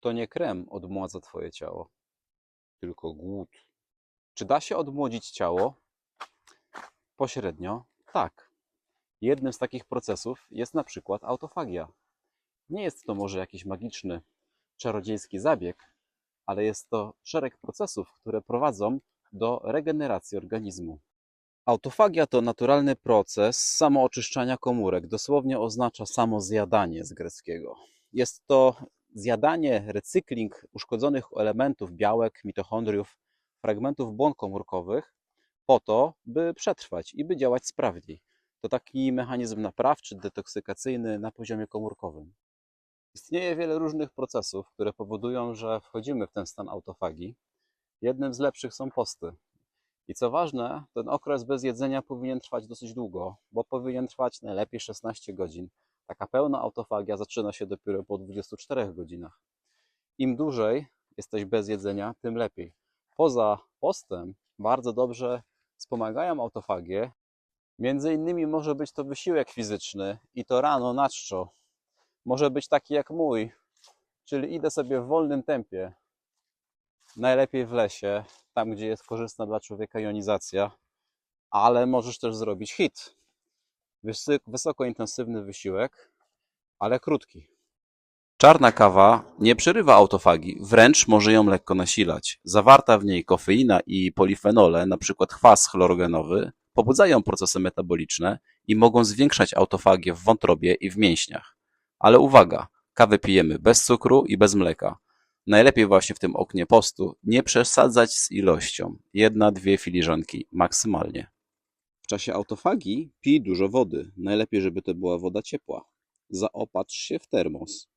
To nie krem odmładza twoje ciało, tylko głód. Czy da się odmłodzić ciało? Pośrednio tak. Jednym z takich procesów jest na przykład autofagia. Nie jest to może jakiś magiczny, czarodziejski zabieg, ale jest to szereg procesów, które prowadzą do regeneracji organizmu. Autofagia to naturalny proces samooczyszczania komórek. Dosłownie oznacza samozjadanie z greckiego. Jest to zjadanie, recykling uszkodzonych elementów białek, mitochondriów, fragmentów błon komórkowych po to, by przetrwać i by działać sprawniej. To taki mechanizm naprawczy, detoksykacyjny na poziomie komórkowym. Istnieje wiele różnych procesów, które powodują, że wchodzimy w ten stan autofagii. Jednym z lepszych są posty. I co ważne, ten okres bez jedzenia powinien trwać dosyć długo, bo powinien trwać najlepiej 16 godzin. Taka pełna autofagia zaczyna się dopiero po 24 godzinach. Im dłużej jesteś bez jedzenia, tym lepiej. Poza postem bardzo dobrze wspomagają autofagię. Między innymi może być to wysiłek fizyczny i to rano na czczo. Może być taki jak mój, czyli idę sobie w wolnym tempie, najlepiej w lesie, tam gdzie jest korzystna dla człowieka jonizacja, ale możesz też zrobić hit. Wysokointensywny wysiłek, ale krótki. Czarna kawa nie przerywa autofagii, wręcz może ją lekko nasilać. Zawarta w niej kofeina i polifenole, np. kwas chlorogenowy, pobudzają procesy metaboliczne i mogą zwiększać autofagię w wątrobie i w mięśniach. Ale uwaga, kawę pijemy bez cukru i bez mleka. Najlepiej właśnie w tym oknie postu nie przesadzać z ilością. Jedna, dwie filiżanki maksymalnie. Czasie autofagii pij dużo wody. Najlepiej, żeby to była woda ciepła. Zaopatrz się w termos.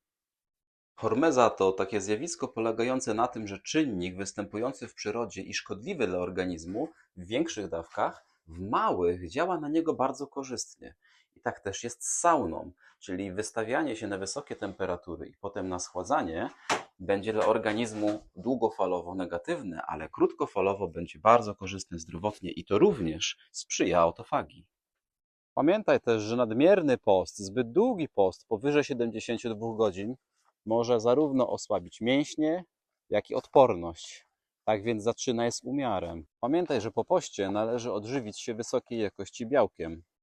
Hormeza to takie zjawisko polegające na tym, że czynnik występujący w przyrodzie i szkodliwy dla organizmu w większych dawkach, w małych działa na niego bardzo korzystnie. I tak też jest z sauną, czyli wystawianie się na wysokie temperatury i potem na schładzanie będzie dla organizmu długofalowo negatywne, ale krótkofalowo będzie bardzo korzystne zdrowotnie i to również sprzyja autofagii. Pamiętaj też, że nadmierny post, zbyt długi post powyżej 72 godzin może zarówno osłabić mięśnie, jak i odporność. Tak więc zaczynaj z umiarem. Pamiętaj, że po poście należy odżywić się wysokiej jakości białkiem.